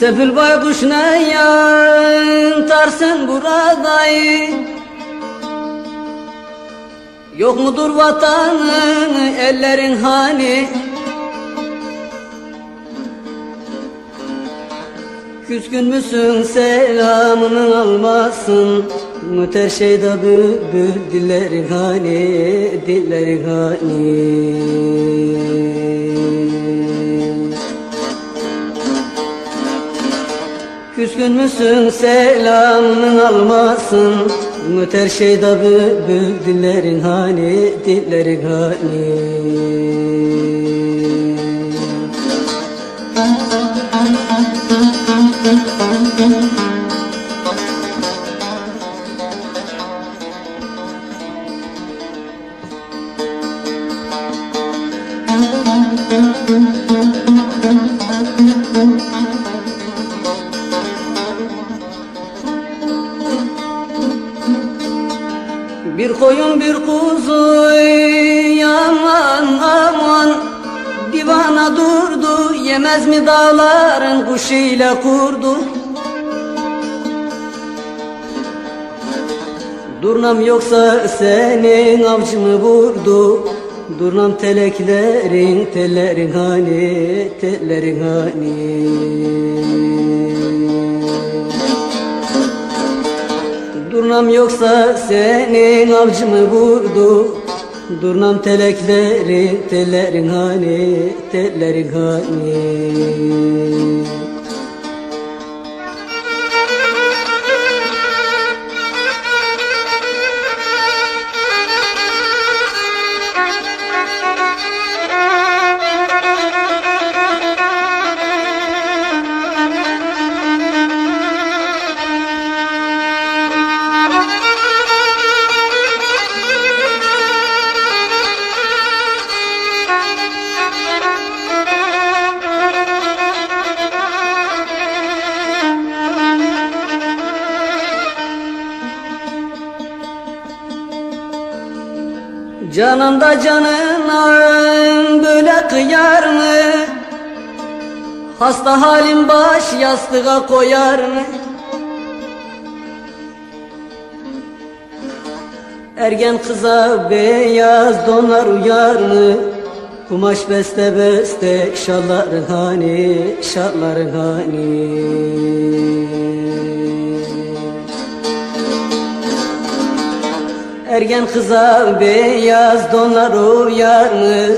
Sefil baykuş ne yantarsın buradayı. Yok mudur vatanın ellerin hani? Küskün müsün selamını almasın? Müter şeyda bülbül dillerin hani Dillerin hani Küskün müsün? Selamını almasın. Müter şeyda bülbül dillerin hani Dillerin hani Bir koyun bir kuzu yaman aman. Divana durdu yemez mi dağların kuşuyla kurdu. Durnam yoksa senin avcı mı vurdu. Durnam teleklerin tellerin hani tellerin hani Yoksa senin avcı mı vurdu? Durnam telekleri tellerin hani tellerin hani Canan da canına böyle kıyar mı? Hasta halim baş yastığa koyar mı? Ergen kıza beyaz donar uyar mı? Kumaş beste beste şalların hani, şalların hani Ergen kıza beyaz donlar uyar mı?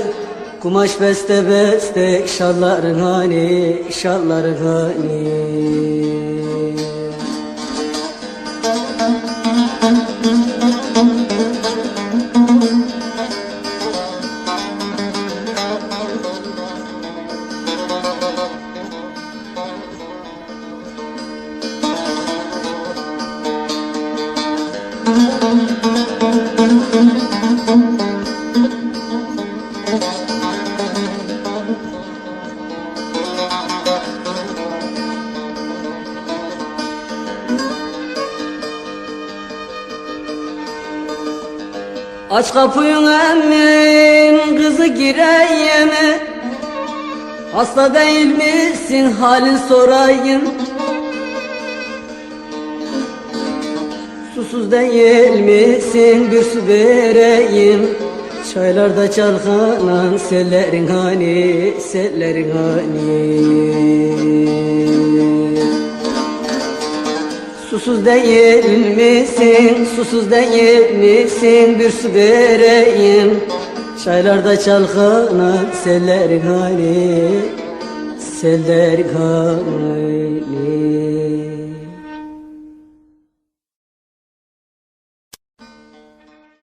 Kumaş beste beste şalların hani, şalların hani Aç kapıyı emmin kızı gireyim. Hasta değil misin halin sorayım. Susuz değil misin bir su vereyim. Çaylarda çalkanan sellerin hani sellerin hani Susuz değil misin, susuz değil misin? Bir su vereyim. Çaylarda çalkanan sellerin hani Sellerin hani